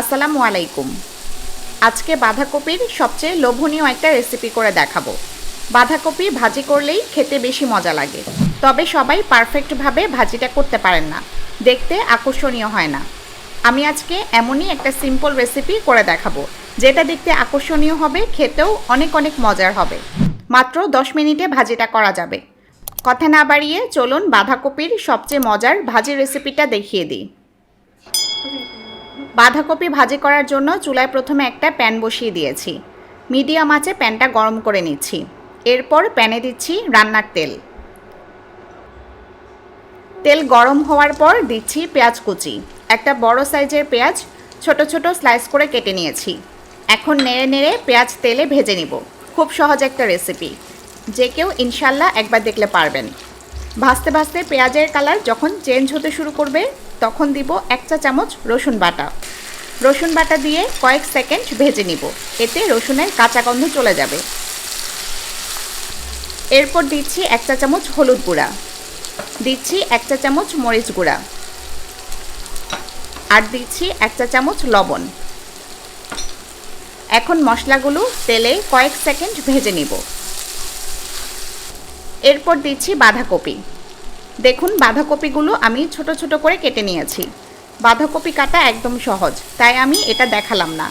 আসসালামু আলাইকুম। আজকে বাঁধাকপির সবচেয়ে লোভনীয় একটা রেসিপি করে দেখাবো। বাঁধাকপি ভাজি করলেই খেতে বেশি মজা লাগে, তবে সবাই পারফেক্টভাবে ভাজিটা করতে পারেন না, দেখতে আকর্ষণীয় হয় না। আমি আজকে এমনই একটা সিম্পল রেসিপি করে দেখাবো, যেটা দেখতে আকর্ষণীয় হবে, খেতেও অনেক অনেক মজার হবে। মাত্র দশ মিনিটে ভাজিটা করা যাবে। কথা না বাড়িয়ে চলুন বাঁধাকপির সবচেয়ে মজার ভাজি রেসিপিটা দেখিয়ে দিই। বাঁধাকপি ভাজি করার জন্য চুলায় প্রথমে একটা প্যান বসিয়ে দিয়েছি। মিডিয়াম আঁচে প্যানটা গরম করে নিচ্ছি। এরপর প্যানে দিচ্ছি রান্নার তেল। তেল গরম হওয়ার পর দিচ্ছি পেঁয়াজ কুচি। একটা বড় সাইজের পেঁয়াজ ছোট ছোট স্লাইস করে কেটে নিয়েছি। এখন নেড়ে নেড়ে পেঁয়াজ তেলে ভেজে নিব। খুব সহজ একটা রেসিপি। যে কেউ ইনশাল্লাহ একবার দেখলে পারবেন। ভাজতে ভাজতে পেঁয়াজের কালার যখন চেঞ্জ হতে শুরু করবে, তখন দিব এক চা চামচ রসুন বাটা। রসুন বাটা দিয়ে কয়েক সেকেন্ড ভেজে নিব। এতে রসুনের কাঁচা গন্ধ চলে যাবে। এরপর দিচ্ছি এক চা চামচ হলুদ গুঁড়া। দিচ্ছি এক চা চামচ মরিচ গুঁড়া। আর দিচ্ছি এক চা চামচ লবণ। এখন মশলাগুলো তেলে কয়েক সেকেন্ড ভেজে নিব। এরপর দিচ্ছি বাঁধাকপি। দেখুন, বাঁধাকপিগুলো আমি ছোট ছোট করে কেটে নিয়েছি। বাঁধাকপি কাটা একদম সহজ, তাই আমি এটা দেখালাম না।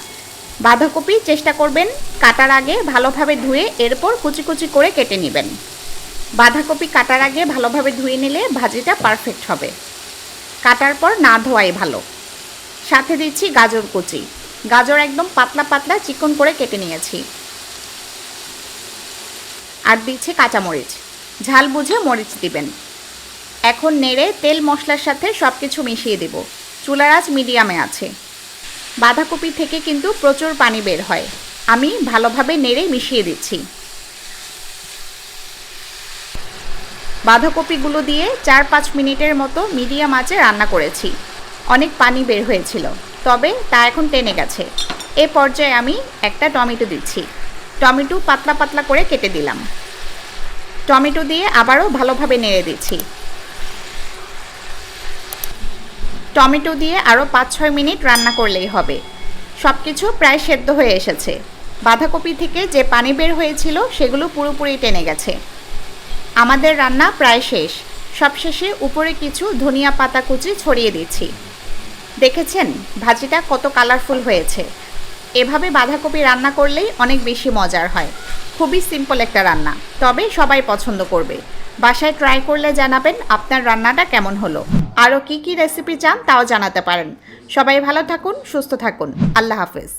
বাঁধাকপি চেষ্টা করবেন কাটার আগে ভালোভাবে ধুয়ে এরপর কুচি কুচি করে কেটে নেবেন। বাঁধাকপি কাটার আগে ভালোভাবে ধুয়ে নিলে ভাজিটা পারফেক্ট হবে। কাটার পর না ধোয়াই ভালো। সাথে দিচ্ছি গাজর কুচি। গাজর একদম পাতলা পাতলা চিকন করে কেটে নিয়েছি। আর দিচ্ছি কাঁচামরিচ। ঝাল বুঝে মরিচ দিবেন। এখন নেড়ে তেল মশলার সাথে সব কিছু মিশিয়ে দেব। চুলার আঁচ মিডিয়ামে আছে। বাঁধাকপি থেকে কিন্তু প্রচুর পানি বের হয়। আমি ভালোভাবে নেড়ে মিশিয়ে দিচ্ছি। বাঁধাকপিগুলো দিয়ে চার পাঁচ মিনিটের মতো মিডিয়াম আঁচে রান্না করেছি। অনেক পানি বের হয়েছিল, তবে তা এখন টেনে গেছে। এ পর্যায়ে আমি একটা টমেটো দিচ্ছি। টমেটো পাতলা পাতলা করে কেটে দিলাম। টমেটো দিয়ে আবারও ভালোভাবে নেড়ে দিচ্ছি। টমেটো দিয়ে আরও পাঁচ ছয় মিনিট রান্না করলেই হবে। সব কিছু প্রায় সেদ্ধ হয়ে এসেছে। বাঁধাকপি থেকে যে পানি বের হয়েছিল সেগুলো পুরোপুরি টেনে গেছে। আমাদের রান্না প্রায় শেষ। সবশেষে উপরে কিছু ধনিয়া পাতা কুচি ছড়িয়ে দিচ্ছি। দেখেছেন, ভাজিটা কত কালারফুল হয়েছে। এভাবে বাঁধাকপি রান্না করলেই অনেক বেশি মজার হয়। খুবই সিম্পল একটা রান্না, তবে সবাই পছন্দ করবে। বাসায় ট্রাই করলে জানাবেন আপনার রান্নাটা কেমন হলো। আরও কি কি রেসিপি চান তাও জানাতে পারেন। সবাই ভালো থাকুন, সুস্থ থাকুন। আল্লাহ হাফেজ।